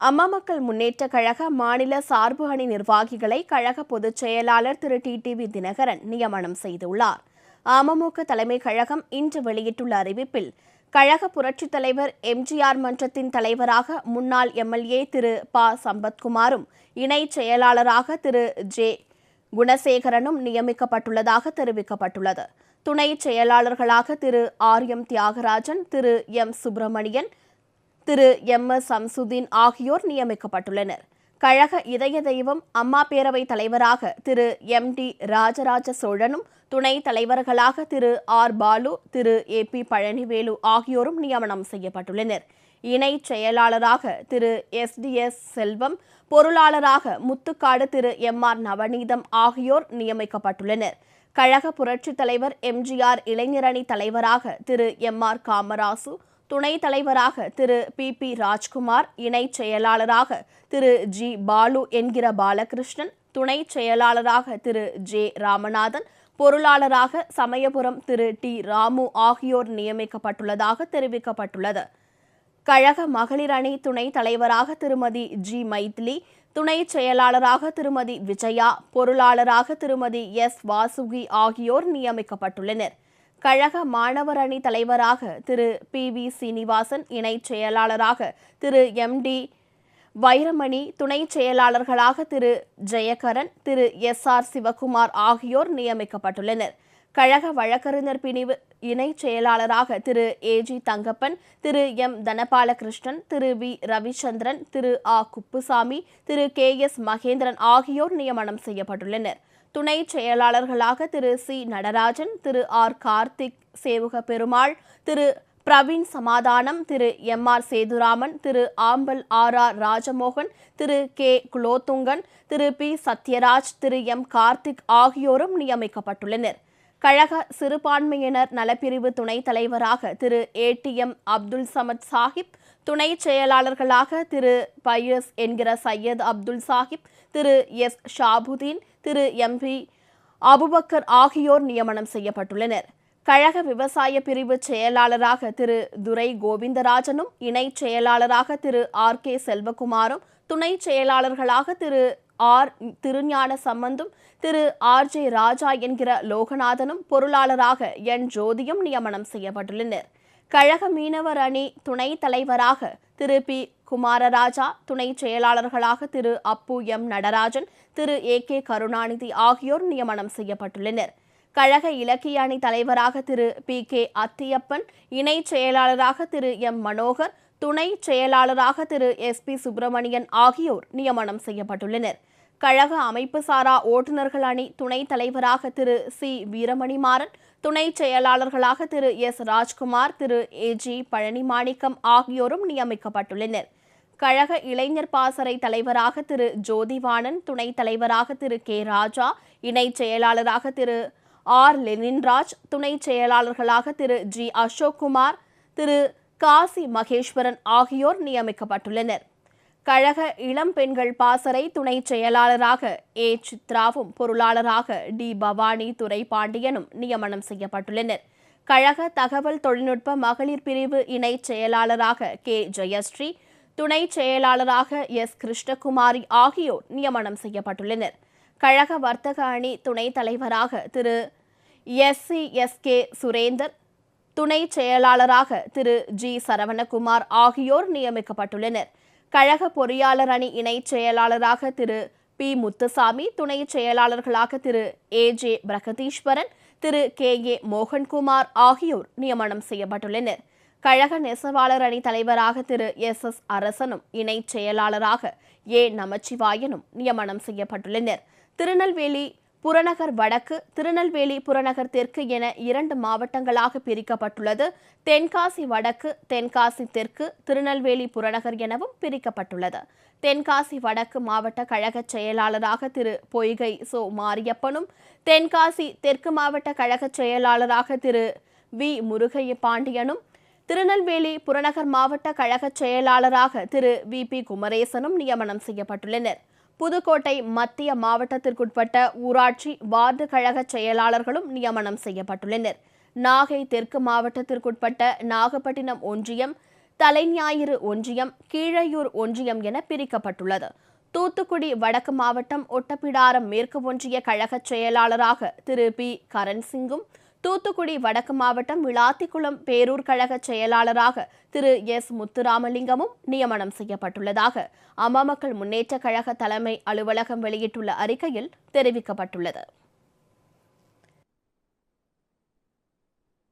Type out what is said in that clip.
அம்மா மக்கள் முன்னேற்ற கழக மாநில சார்பு அணி நிர்வாகிகளை கழக பொதுச் செயலாளர் திரு. டிடிவி தினகரன் நியமனம் செய்துள்ளார். அமமுக தலைமை கழகம் இன்று வெளியிட்டுள்ள அறிவிப்பில் கழக புரட்சித் தலைவர் எம்ஜிஆர் மன்றத்தின் தலைவராக முன்னாள் எம்எல்ஏ திரு. ப. சம்பத்குமாரும் இணைச் செயலாளராக திரு. ஜே. குணசேகரனும் நியமிக்கப்பட்டுள்ளதாக தெரிவிக்கப்பட்டுள்ளது. துணை செயலாளர்களாக திரு. ஆர். எம். தியாகராஜன் திரு. எம். சுப்பிரமணியன் திரு எம். எஸ். சம்சுதீன் ஆகியோர் நியமிக்கப்பட்டுள்ளனர். கழக இதய தெய்வம் அம்மா பேரவை தலைவராக திரு எம். டி. ராஜராஜ சோழனும் துணை தலைவர்களாக திரு R. Balu Thiru A. B. Palanivelu ஆகியோரும் நியமனம் செய்யப்பட்டுள்ளனர். இணை செயலாளராக திரு எஸ். டி. எஸ். செல்வம் பொருளாளராக முத்துக்காடு திரு எம். ஆர். நவநீதம் ஆகியோர் நியமிக்கப்பட்டுள்ளனர். கழக புரட்சித் தலைவர் எம்ஜிஆர் இளைஞரணி தலைவராக திரு எம். ஆர். காமராசு துணைத் தலைவராக திரு பி. பி. ராஜ்குமார் இணைச் செயலாளராக திரு ஜி. பாலு என்கிற பாலகிருஷ்ணன் துணைச் செயலாளராக திரு ஜே. ராமநாதன் பொருளாளராக சமயபுரம் திரு டி. ராமு ஆகியோர் நியமிக்கப்பட்டுள்ளதாக தெரிவிக்கப்பட்டுள்ளது. கழக மகளிர் அணி துணைத் தலைவராக திருமதி ஜி. மைத்லி துணைச் செயலாளராக திருமதி விஜயா பொருளாளராக திருமதி எஸ். வாசுகி ஆகியோர் நியமிக்கப்பட்டுள்ளனர். கழக மாணவர் அணி தலைவராக திரு பி வி சீனிவாசன் இணைச் செயலாளராக திரு எம் டி வைரமணி துணைச் செயலாளர்களாக திரு ஜெயகரன் திரு எஸ் ஆர் சிவகுமார் ஆகியோர் நியமிக்கப்பட்டுள்ளனர். கழக வழக்கறிஞர் பிரிவு இணைச் செயலாளராக திரு ஏஜி தங்கப்பன் திரு எம் தனபாலகிருஷ்ணன் திரு வி ரவிச்சந்திரன் திரு ஆ குப்புசாமி திரு கே எஸ் மகேந்திரன் ஆகியோர் நியமனம் செய்யப்பட்டுள்ளனர். துணை செயலாளர்களாக திரு சி. நடராஜன் திரு ஆர். கார்த்திக் சேவுக பெருமாள் திரு பிரவீன் சமாதானம் திரு எம். ஆர். சேதுராமன் திரு ஆம்பல் ஆர். ஆர். ராஜமோகன் திரு கே. குலோத்துங்கன் திரு பி. சத்யராஜ் திரு எம். கார்த்திக் ஆகியோரும் நியமிக்கப்பட்டுள்ளனர். கழக சிறுபான்மையினர் நலப்பிரிவு துணைத் தலைவராக திரு ஏடிஎம் அப்துல் சமத் சாஹிப் துணை செயலாளர்களாக திரு பையஸ் என்கிற சையத் அப்துல் சாஹிப் திரு எஸ். ஷாபுதீன் திரு எம்பி அபுபக்கர் ஆகியோர் நியமனம் செய்யப்பட்டுள்ளனர். கழக விவசாய பிரிவு செயலாளராக திரு துரை கோவிந்தராஜனும் இணைச் செயலாளராக திரு ஆர் கே செல்வகுமாரும் துணை செயலாளர்களாக திரு ஆர் திருஞான சம்பந்தும் திரு ஆர் ஜே ராஜா என்கிற லோகநாதனும் பொருளாளராக என் ஜோதியும் நியமனம் செய்யப்பட்டுள்ளனர். கழக மீனவர் அணி துணைத் தலைவராக திரு பி. குமாரராஜா துணை செயலாளர்களாக திரு. Appu M. Natarajan Thiru. A. K. Karunanidhi ஆகியோர் நியமனம் செய்யப்பட்டுள்ளனர். கழக இலக்கிய அணி தலைவராக திரு. பி. கே. அத்தியப்பன் இணைச் செயலாளராக திரு. எம். மனோகர் துணை செயலாளராக திரு. எஸ். பி. சுப்பிரமணியன் ஆகியோர் நியமனம் செய்யப்பட்டுள்ளனர். கழக அமைப்பு சாரா ஓட்டுநர்கள் அணி துணைத் தலைவராக திரு சி. வீரமணிமாறன் துணை செயலாளர்களாக திரு S. Rajkumar Thiru A. G. Palanimanickam ஆகியோரும் நியமிக்கப்பட்டுள்ளனர். கழக இளைஞர் பாசறை தலைவராக திரு ஜோதிவாணன் துணைத் தலைவராக திரு கே. ராஜா இணைச் செயலாளராக திரு ஆர். லெனின்ராஜ் துணை செயலாளர்களாக திரு ஜி. அசோக்குமார் திரு காசி மகேஸ்வரன் ஆகியோர் நியமிக்கப்பட்டுள்ளனர். கழக இளம் பெண்கள் பாசறை துணை செயலாளராக ஏ. சித்ராவும் பொருளாளராக டி. பவானி துரை பாண்டியனும் நியமனம் செய்யப்பட்டுள்ளனர். கழக தகவல் தொழில்நுட்ப மகளிர் பிரிவு இணைச் செயலாளராக கே. ஜெயஸ்ரீ துணை செயலாளராக எஸ். கிருஷ்ணகுமாரி ஆகியோர் நியமனம் செய்யப்பட்டுள்ளனர். கழக வர்த்தக அணி துணைத் தலைவராக திரு. S. C. S. K. Surender துணை செயலாளராக திரு. ஜி. சரவணகுமார் ஆகியோர் நியமிக்கப்பட்டுள்ளனர். கழக பொறியாளர் அணி இணைச் செயலாளராக திரு. பி. முத்துசாமி துணை செயலாளர்களாக திரு. A. J. Pragatheeswaran Thiru. K. A. Mohankumar ஆகியோர் நியமனம் செய்யப்பட்டுள்ளனர். கழக நெசவாளர் அணி தலைவராக திரு. எஸ். எஸ். அரசனும் இணைச் செயலாளராக ஏ. நமச்சிவாயனும் நியமனம் செய்யப்பட்டுள்ளனர். திருநெல்வேலி புறநகர் வடக்கு திருநெல்வேலி புறநகர் தெற்கு என இரண்டு மாவட்டங்களாக பிரிக்கப்பட்டுள்ளது. தென்காசி வடக்கு தென்காசி தெற்கு திருநெல்வேலி புறநகர் எனவும் பிரிக்கப்பட்டுள்ளது. தென்காசி வடக்கு மாவட்ட கழக செயலாளராக திரு. பொய்கை சோ. மாரியப்பனும் தென்காசி தெற்கு மாவட்ட கழக செயலாளராக திரு. வி. முருகைய பாண்டியனும் திருநெல்வேலி புறநகர் மாவட்ட கழக செயலாளராக திரு. வி. பி. குமரேசனும் நியமனம் செய்யப்பட்டுள்ளனர். புதுக்கோட்டை மத்திய மாவட்டத்திற்குட்பட்ட ஊராட்சி வார்டு கழக செயலாளர்களும் நியமனம் செய்யப்பட்டுள்ளனர். நாகை தெற்கு மாவட்டத்திற்குட்பட்ட நாகப்பட்டினம் ஒன்றியம் தலைஞாயிறு ஒன்றியம் கீழையூர் ஒன்றியம் என பிரிக்கப்பட்டுள்ளது. தூத்துக்குடி வடக்கு மாவட்டம் ஒட்டப்பிடாரம் மேற்கு ஒன்றிய கழக செயலாளராக திரு. பி. கரண்சிங்கும் தூத்துக்குடி வடக்கு மாவட்டம் விளாத்திக்குளம் பேரூர் கழக செயலாளராக திரு எஸ் முத்துராமலிங்கமும் நியமனம் செய்யப்பட்டுள்ளதாக அம்மா மக்கள் முன்னேற்ற கழக தலைமை அலுவலகம் வெளியிட்டுள்ள அறிக்கையில் தெரிவிக்கப்பட்டுள்ளது.